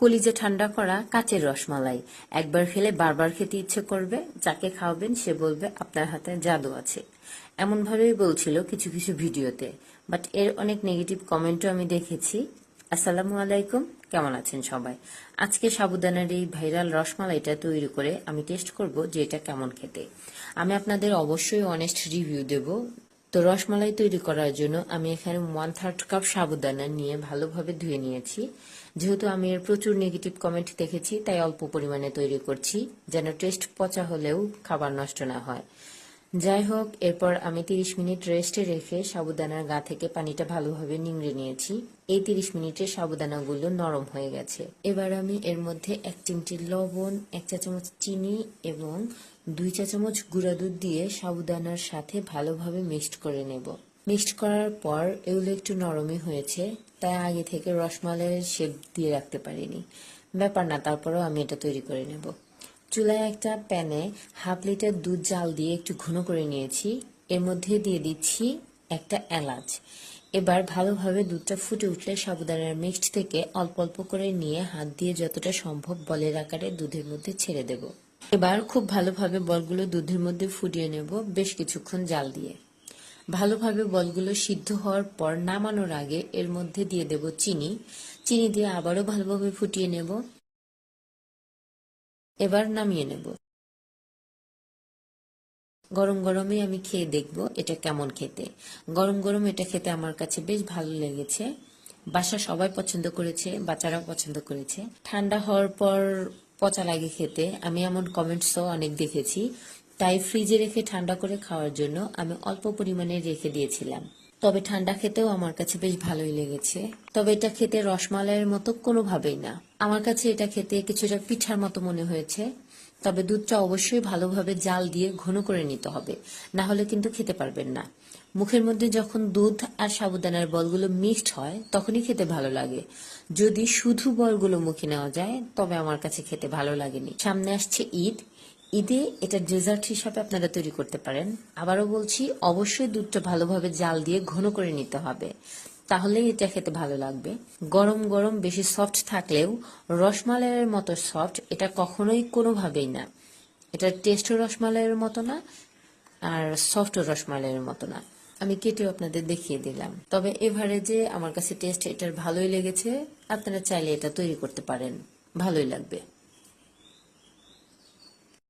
কলিজে ঠান্ডা করা কাচের রসমালাই। একবার খেলে বারবার খেতে ইচ্ছে করবে, যাকে খাওয়াবেন সে বলবে, আপনার হাতে জাদু আছে। এমন ভাবেই বলছিল কিছু কিছু ভিডিওতে। বাট এর অনেক নেগেটিভ কমেন্টও আমি দেখেছি। আসসালামু আলাইকুম, কেমন আছেন সবাই? আজকে সাবুদানার এই ভাইরাল রসমালাইটা তৈরি করে আমি টেস্ট করব যে এটা কেমন খেতে। আমি আপনাদের অবশ্যই অনেস্ট রিভিউ দেব। তো রসমালাই তৈরি করার জন্য আমি এখানে ওয়ান থার্ড কাপ সাবুদানা নিয়ে ভালোভাবে ধুয়ে নিয়েছি। যেহেতু আমি এর প্রচুর নেগেটিভ কমেন্ট দেখেছি, তাই অল্প পরিমাণে তৈরি করছি, যেন টেস্ট পচা হলেও খাবার নষ্ট না হয়। যাই হোক এরপর আমি 30 মিনিট রেস্টে রেখে সাবুদানার গা থেকে পানিটা ভালোভাবে নিংড়ে নিয়েছি। এই 30 মিনিটে সাবুদানাগুলো নরম হয়ে গেছে। এবার আমি এর মধ্যে এক চিমটি লবণ, এক চা চামচ চিনি এবং দুই চা চামচ গুঁড়া দুধ দিয়ে সাবুদানার সাথে ভালোভাবে মিক্সড করে নেব। মিক্সড করার পর এগুলো একটু নরমই হয়েছে, তাই আগে থেকে রসমালাইয়ের শেপ দিয়ে রাখতে পারিনি। ব্যাপার না, তারপরেও আমি এটা তৈরি করে নেব। চুলায় একটা প্যানে হাফ লিটার দুধ জাল দিয়ে একটু ঘন করে নিয়েছি। এর মধ্যে দিয়ে দিচ্ছি একটা এলাচ। এবার ভালোভাবে দুধটা ফুটে উঠলে সাবুদানার মিক্সড থেকে অল্প অল্প করে নিয়ে হাত দিয়ে যতটা সম্ভব বলের আকারে দুধের মধ্যে ছেড়ে দেব। এবার খুব ভালোভাবে বলগুলো দুধের মধ্যে ফুটিয়ে নেব বেশ কিছুক্ষণ জাল দিয়ে। ভালোভাবে বলগুলো সিদ্ধ হওয়ার পর নামানোর আগে এর মধ্যে দিয়ে দেব চিনি। চিনি দিয়ে আবারও ভালোভাবে ফুটিয়ে নেব। এবার নামিয়ে নেব। গরম গরমে আমি খেয়ে দেখব এটা কেমন খেতে। গরম গরম এটা খেতে আমার কাছে বেশ ভালো লেগেছে। বাসা সবাই পছন্দ করেছে, বাচ্চারাও পছন্দ করেছে। ঠান্ডা হওয়ার পর পচা লাগে খেতে। আমি এমন কমেন্টসও অনেক দেখেছি। তাই ফ্রিজে রেখে ঠান্ডা করে খাওয়ার জন্য আমি অল্প পরিমাণে রেখে দিয়েছিলাম। তবে ঠান্ডা খেতেও আমার কাছে বেশ ভালোই লেগেছে। তবে এটা খেতে রসমালাইয়ের মতো কোনোভাবেই না। আমার কাছে এটা খেতে কিছুটা পিঠার মতো মনে হয়েছে। তবে দুধটা অবশ্যই ভালোভাবে জাল দিয়ে ঘন করে নিতে হবে। না হলে কিন্তু খেতে পারবেন না। মুখের মধ্যে যখন দুধ আর সাবুদানার বলগুলো মিক্সড হয়, তখনই খেতে ভালো লাগে। যদি শুধু বলগুলো মুখে নেওয়া যায়, তবে আমার কাছে খেতে ভালো লাগেনি। সামনে আসছে ঈদ। ঈদে এটা ডেজার্ট হিসাবে আপনারা তৈরি করতে পারেন। আবারও বলছি, অবশ্যই দুধটা ভালোভাবে জাল দিয়ে ঘন করে নিতে হবে। তাহলেই এটা খেতে ভালো লাগবে। গরম গরম বেশি সফট থাকলেও রসমালাইয়ের মতো সফট এটা কখনোই কোনোভাবেই না। এটার টেস্টও রসমালাইয়ের মতো না, আর সফটও রসমালাইয়ের মতো না। আমি কেটেও আপনাদের দেখিয়ে দিলাম। তবে এভারেজে আমার কাছে টেস্ট এটার ভালোই লেগেছে। আপনারা চাইলে এটা তৈরি করতে পারেন। ভালোই লাগবে।